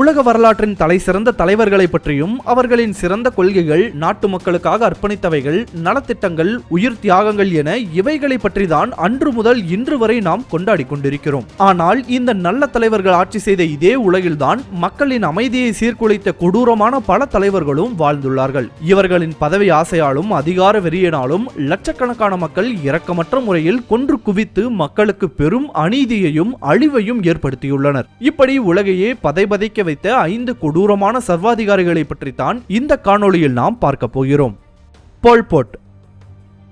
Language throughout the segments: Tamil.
உலக வரலாற்றின் தலை சிறந்த தலைவர்களை பற்றியும் அவர்களின் சிறந்த கொள்கைகள் நாட்டு மக்களுக்காக அர்ப்பணித்தவைகள் நலத்திட்டங்கள் உயிர் தியாகங்கள் என இவைகளை பற்றி தான் அன்று முதல் இன்று வரை நாம் கொண்டாடி கொண்டிருக்கிறோம். ஆனால் இந்த நல்ல தலைவர்கள் ஆட்சி செய்த இதே உலகில்தான் மக்களின் அமைதியை சீர்குலைத்த கொடூரமான பல தலைவர்களும் வாழ்ந்துள்ளார்கள். இவர்களின் பதவி ஆசையாலும் அதிகார வெறியினாலும் லட்சக்கணக்கான மக்கள் இரக்கமற்ற முறையில் கொன்று குவித்து மக்களுக்கு பெரும் அநீதியையும் அழிவையும் ஏற்படுத்தியுள்ளனர். இப்படி உலகையே பதைபதைக்க வைத்த ஐந்து கொடூரமான சர்வாதிகாரிகளை பற்றித்தான் இந்த காணொளியில் நாம் பார்க்க போகிறோம். போல்போட்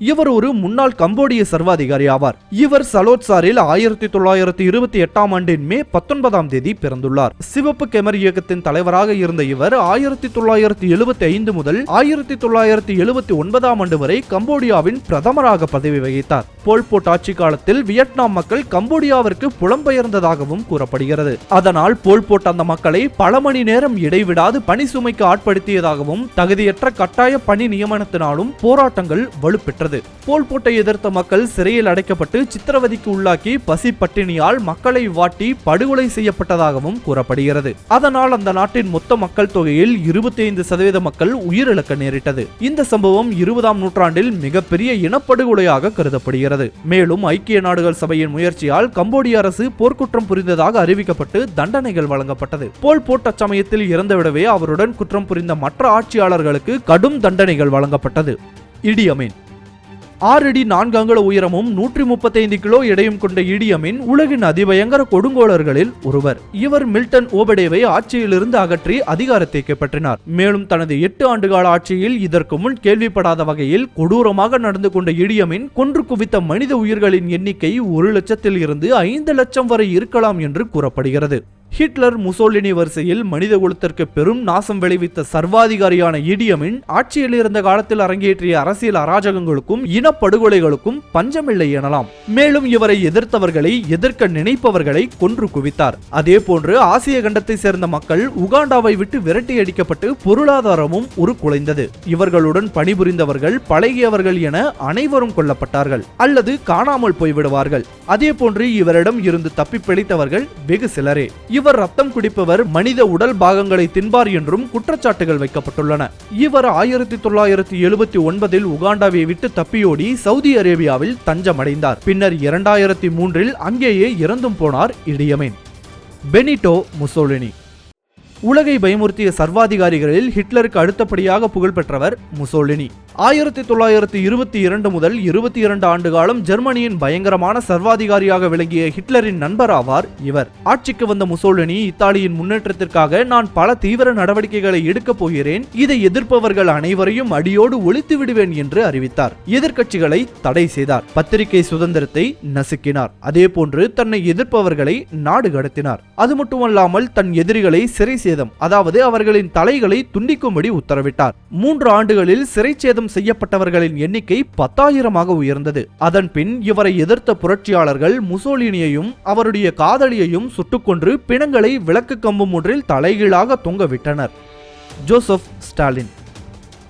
இவர் ஒரு முன்னாள் கம்போடிய சர்வாதிகாரி ஆவார். இவர் சலோட்சாரில் ஆயிரத்தி தொள்ளாயிரத்தி இருபத்தி எட்டாம் ஆண்டின் மே பத்தொன்பதாம் தேதி பிறந்துள்ளார். சிவப்பு கெமர் இயக்கத்தின் தலைவராக இருந்த இவர் ஆயிரத்தி தொள்ளாயிரத்தி எழுபத்தி ஐந்து முதல் ஆயிரத்தி தொள்ளாயிரத்தி எழுபத்தி ஒன்பதாம் ஆண்டு வரை கம்போடியாவின் பிரதமராக பதவி வகித்தார். போல்போட் ஆட்சி காலத்தில் வியட்நாம் மக்கள் கம்போடியாவிற்கு புலம்பெயர்ந்ததாகவும் கூறப்படுகிறது. அதனால் போல்போட் அந்த மக்களை பல மணி நேரம் இடைவிடாது பணி சுமைக்கு ஆட்படுத்தியதாகவும் தகுதியற்ற கட்டாய பணி நியமனத்தினாலும் போராட்டங்கள் வலுப்பெற்றது. போல்போட்டை எதிர்த்த மக்கள் சிறையில் அடைக்கப்பட்டு சித்திரவதைக்கு உள்ளாக்கி பசி பட்டினியால் மக்களை வாட்டி படுகொலை செய்யப்பட்டதாகவும் கூறப்படுகிறது. அதனால் அந்த நாட்டின் மொத்த மக்கள் தொகையில் இருபத்தி ஐந்து சதவீத மக்கள் உயிரிழக்க நேரிட்டது. இந்த சம்பவம் இருபதாம் நூற்றாண்டில் மிகப்பெரிய இனப்படுகொலையாக கருதப்படுகிறது. மேலும் ஐக்கிய நாடுகள் சபையின் முயற்சியால் கம்போடிய அரசு போர்க்குற்றம் புரிந்ததாக அறிவிக்கப்பட்டு தண்டனைகள் வழங்கப்பட்டது. போல் போட் அச்சமயத்தில் இறந்துவிடவே அவருடன் குற்றம் புரிந்த மற்ற ஆட்சியாளர்களுக்கு கடும் தண்டனைகள் வழங்கப்பட்டது. இடியமீன் ஆறு அடி நான்கு அங்குல உயரமும் நூற்றி முப்பத்தைந்து கிலோ எடையும் கொண்ட இடியமின் உலகின் அதிபயங்கர கொடுங்கோலர்களில் ஒருவர். இவர் மில்டன் ஓபடேவை ஆட்சியிலிருந்து அகற்றி அதிகாரத்தை கைப்பற்றினார். மேலும் தனது எட்டு ஆண்டுகால ஆட்சியில் இதற்கு முன் கேள்விப்படாத வகையில் கொடூரமாக நடந்து கொண்ட இடியமின் கொன்று குவித்த மனித உயிர்களின் எண்ணிக்கை ஒரு லட்சத்தில் இருந்து ஐந்து லட்சம் வரை இருக்கலாம் என்று கூறப்படுகிறது. ஹிட்லர் முசோலினி வரிசையில் மனித குலத்திற்கு பெரும் நாசம் விளைவித்த சர்வாதிகாரியான இடியமின் ஆட்சியில் இருந்த காலத்தில் அரங்கேற்றிய அரசியல் அராஜகங்களுக்கும் இனப்படுகொலைகளுக்கும் பஞ்சமில்லை எனலாம். மேலும் இவரை எதிர்த்தவர்களை எதிர்க்க நினைப்பவர்களை கொன்று குவித்தார். அதே போன்று ஆசிய கண்டத்தை சேர்ந்த மக்கள் உகாண்டாவை விட்டு விரட்டி அடிக்கப்பட்டு பொருளாதாரமும் உருக்குலைந்தது. இவர்களுடன் பணிபுரிந்தவர்கள் பழகியவர்கள் என அனைவரும் கொல்லப்பட்டார்கள். அல்லது காணாமல் போய்விடுவார்கள். அதே போன்று இவரிடம் இருந்து தப்பி பிழைத்தவர்கள் வெகு சிலரே. இவர் ரத்தம் குடிப்பவர் மனித உடல் பாகங்களை தின்பார் என்றும் குற்றச்சாட்டுகள் வைக்கப்பட்டுள்ளன. இவர் ஆயிரத்தி தொள்ளாயிரத்தி எழுபத்தி ஒன்பதில் உகாண்டாவை விட்டு தப்பியோடி சவுதி அரேபியாவில் தஞ்சமடைந்தார். பின்னர் இரண்டாயிரத்தி மூன்றில் அங்கேயே இறந்தும் போனார் இடியமேன். Benito Mussolini. உலகை பயமுறுத்திய சர்வாதிகாரிகளில் ஹிட்லருக்கு அடுத்தபடியாக புகழ்பெற்றவர் முசோலினி. ஆயிரத்தி தொள்ளாயிரத்தி இருபத்தி இரண்டு முதல் இருபத்தி இரண்டு ஆண்டு காலம் ஜெர்மனியின் பயங்கரமான சர்வாதிகாரியாக விளங்கிய ஹிட்லரின் நண்பர் ஆவார் இவர். ஆட்சிக்கு வந்த முசோலினி இத்தாலியின் முன்னேற்றத்திற்காக நான் பல தீவிர நடவடிக்கைகளை எடுக்கப் போகிறேன். இதை எதிர்ப்பவர்கள் அனைவரையும் அடியோடு ஒழித்து விடுவேன் என்று அறிவித்தார். எதிர்க்கட்சிகளை தடை செய்தார். பத்திரிகை சுதந்திரத்தை நசுக்கினார். அதே போன்று தன்னை எதிர்ப்பவர்களை நாடு கடத்தினார். அது மட்டுமல்லாமல் தன் எதிரிகளை சிறை சேதம் அதாவது அவர்களின் தலைகளை துண்டிக்கும்படி உத்தரவிட்டார். மூன்று ஆண்டுகளில் சிறை சேதம் செய்யப்பட்டவர்களின் எண்ணிக்கை பத்தாயிரமாக உயர்ந்தது. அதன் பின் இவரை எதிர்த்த புரட்சியாளர்கள் முசோலினியையும் அவருடைய காதலியையும் சுட்டுக்கொன்று பிணங்களை விளக்கு கம்பு ஒன்றில் தலைகீழாக தொங்கவிட்டனர் ஜோசப் ஸ்டாலின்.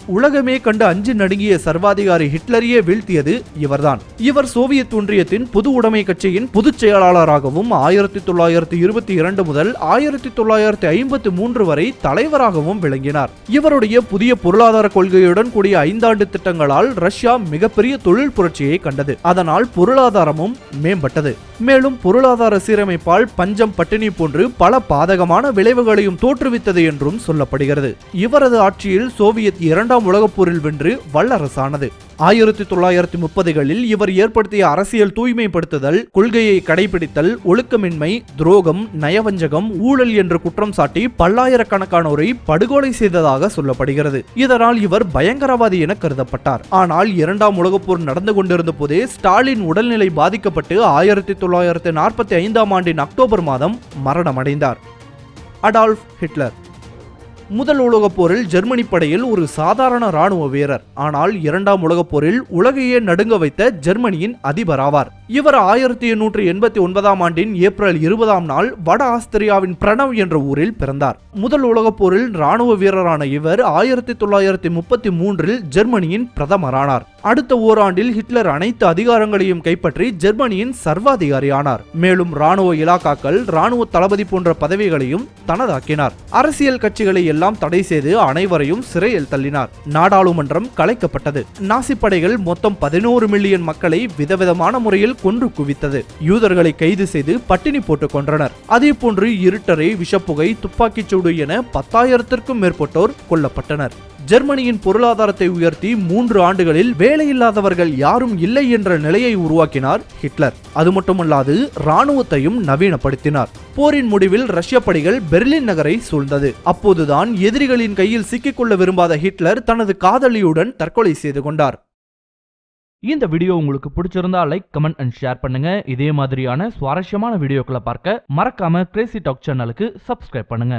உலகமே கண்டு அஞ்சு நடுங்கிய சர்வாதிகாரி ஹிட்லரையே வீழ்த்தியது இவர்தான். இவர் சோவியத் ஒன்றியத்தின் பொது உடைமை கட்சியின் பொதுச் செயலாளராகவும் ஆயிரத்தி தொள்ளாயிரத்தி இருபத்தி இரண்டு முதல் ஆயிரத்தி தொள்ளாயிரத்தி ஐம்பத்தி மூன்று வரை தலைவராகவும் விளங்கினார். இவருடைய புதிய பொருளாதார கொள்கையுடன் கூடிய ஐந்தாண்டு திட்டங்களால் ரஷ்யா மிகப்பெரிய தொழில் புரட்சியை கண்டது. அதனால் பொருளாதாரமும் மேம்பட்டது. மேலும் பொருளாதார சீரமைப்பால் பஞ்சம் பட்டினி போன்று பல பாதகமான விளைவுகளையும் தோற்றுவித்தது என்றும் சொல்லப்படுகிறது. இவரது ஆட்சியில் சோவியத் இரண்டாம் இரண்டாம் உலகப் போரில் வென்று வல்லரசானது. ஆயிரத்தி தொள்ளாயிரத்தி முப்பதுகளில் இவர் ஏற்படுத்திய அரசியல் தூய்மைப்படுத்துதல் கொள்கையை கடைபிடித்தல் ஒழுக்கமின்மை துரோகம் நயவஞ்சகம் ஊழல் என்று குற்றம் சாட்டி பல்லாயிரக்கணக்கானோரை படுகொலை செய்ததாக சொல்லப்படுகிறது. இதனால் இவர் பயங்கரவாதி என கருதப்பட்டார். ஆனால் இரண்டாம் உலகப் போர் நடந்து கொண்டிருந்த போதே ஸ்டாலின் உடல்நிலை பாதிக்கப்பட்டு ஆயிரத்தி தொள்ளாயிரத்தி நாற்பத்தி ஐந்தாம் ஆண்டின் அக்டோபர் மாதம் மரணமடைந்தார். Adolf Hitler. முதல் உலகப் போரில் ஜெர்மனி படையில் ஒரு சாதாரண ராணுவ வீரர். ஆனால் இரண்டாம் உலகப் போரில் உலகையே நடுங்க வைத்த ஜெர்மனியின் அதிபர் ஆவார். இவர் ஆயிரத்தி எண்ணூற்றி எண்பத்தி ஒன்பதாம் ஆண்டின் ஏப்ரல் இருபதாம் நாள் வட ஆஸ்திரியாவின் பிரணவ் என்ற ஊரில் பிறந்தார். முதல் உலகப் போரில் ராணுவ வீரரான இவர் ஆயிரத்தி தொள்ளாயிரத்தி முப்பத்தி மூன்றில் ஜெர்மனியின் பிரதமரானார். அடுத்த ஓராண்டில் ஹிட்லர் அனைத்து அதிகாரங்களையும் கைப்பற்றி ஜெர்மனியின் சர்வாதிகாரியானார். மேலும் ராணுவ இலாக்காக்கள் ராணுவ தளபதி போன்ற பதவிகளையும் தனதாக்கினார். அரசியல் கட்சிகளை எல்லாம் தடை செய்து அனைவரையும் சிறையில் தள்ளினார். நாடாளுமன்றம் கலைக்கப்பட்டது. நாசி படைகள் மொத்தம் பதினோரு மில்லியன் மக்களை விதவிதமான முறையில் கொன்று குவித்தது. யூதர்களை கைது செய்து பட்டினி போட்டுக் கொன்றனர். அதே போன்று இருட்டரை விஷப்புகை துப்பாக்கிச்சூடு என பத்தாயிரத்திற்கும் மேற்பட்டோர் கொல்லப்பட்டனர். ஜெர்மனியின் பொருளாதாரத்தை உயர்த்தி மூன்று ஆண்டுகளில் வேலையில்லாதவர்கள் யாரும் இல்லை என்ற நிலையை உருவாக்கினார் ஹிட்லர். அது மட்டுமல்லாது இராணுவத்தையும் நவீனப்படுத்தினார். போரின் முடிவில் ரஷ்ய படைகள் பெர்லின் நகரை சூழ்ந்தது. அப்போதுதான் எதிரிகளின் கையில் சிக்கிக்கொள்ள விரும்பாத ஹிட்லர் தனது காதலியுடன் தற்கொலை செய்து கொண்டார். இந்த வீடியோ உங்களுக்கு பிடிச்சிருந்தா லைக் கமெண்ட் அண்ட் ஷேர் பண்ணுங்க. இதே மாதிரியான சுவாரஸ்யமான வீடியோக்களை பார்க்க மறக்காம கிரேசி டாக் சேனலுக்கு சப்ஸ்கிரைப் பண்ணுங்க.